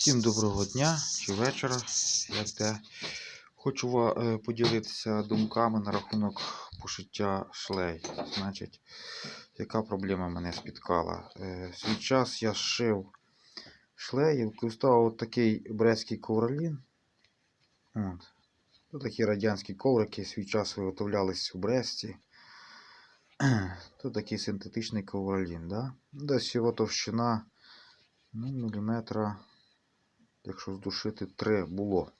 Всім доброго дня чи вечора. Як де. Хочу е, поділитися думками на рахунок пошиття шлей. Значить, яка проблема мене спіткала? Е, Свій час я зшив шлеї, використовував такий брестський ковролін. Це такі радянські коврики, свій час виготовлялись у Бресті. Тут такий синтетичний ковролін. Да? Десь його товщина ну, міліметра якщо здушити 3 було.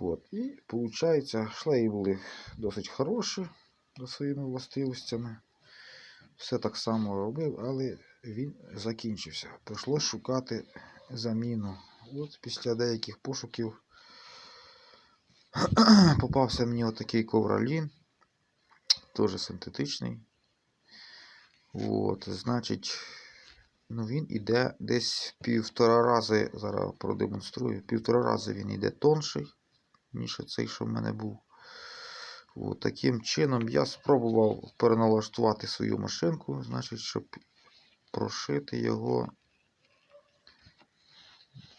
От. І виходить, шлеї були досить хороші за своїми властивостями. Все так само робив, але він закінчився. Прийшлося шукати заміну. От після деяких пошуків попався мені отакий ковролін, теж синтетичний. От, значить, Ну, він іде десь півтора рази, зараз продемонструю, півтора рази він іде тонший, ніж цей, що в мене був. От, таким чином я спробував переналаштувати свою машинку, значить, щоб прошити його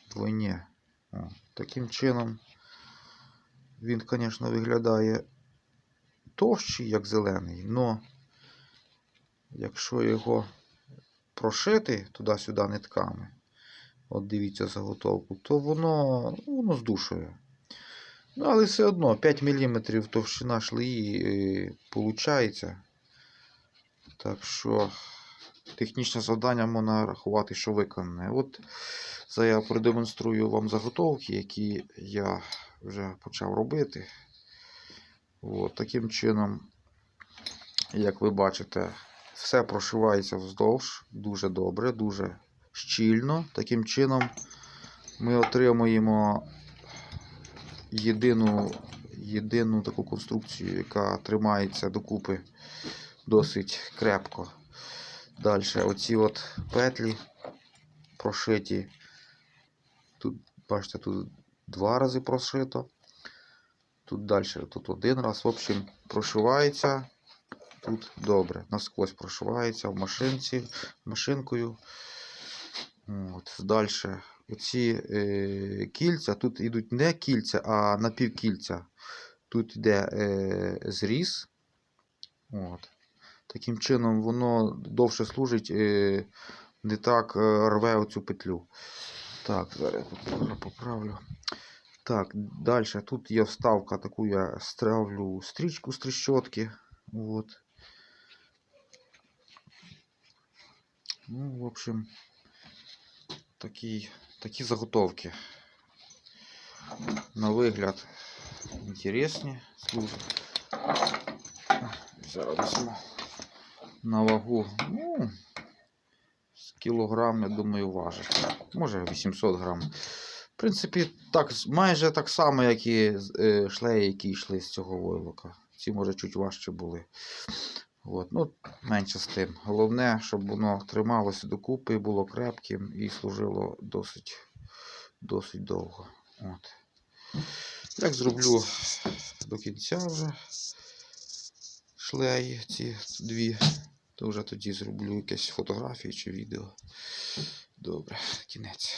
двойне. О, таким чином він, звісно, виглядає товщий, як зелений, але якщо його прошити туди-сюди нитками, от дивіться заготовку, то воно, воно здушує. Ну, але все одно 5 мм товщина шлеї виходить. Так що технічне завдання можна рахувати, що виконане. От зараз я продемонструю вам заготовки, які я вже почав робити. От, таким чином, як ви бачите, все прошивається вздовж дуже добре, дуже щільно. Таким чином ми отримуємо єдину, єдину таку конструкцію, яка тримається докупи досить крепко. Далі оці от петлі прошиті. Тут, бачите, тут два рази прошито. Тут далі, тут один раз. В общем, прошивається тут добре. Насквозь прошивається в машинці, машинкою. От, Далі оці е, кільця, тут йдуть не кільця, а напівкільця. Тут йде е, зріз. От. Таким чином воно довше служить, е, не так е, рве оцю петлю. Так, зараз поправлю. Так, далі тут є вставка, таку я ставлю стрічку з трещотки. От. Ну, в общем, такі, такі заготовки. На вигляд інтересні. Зараз візьму на вагу. Ну, з кілограм, я думаю, важить. Може 800 грам. В принципі, так, майже так само, як і е, шлеї, які йшли з цього войлока. Ці, може, чуть важче були. От. Ну, менше з тим. Головне, щоб воно трималося докупи, було крепким і служило досить, досить довго. От. Як зроблю до кінця вже шлеї ці дві, то вже тоді зроблю якесь фотографії чи відео. Добре, кінець.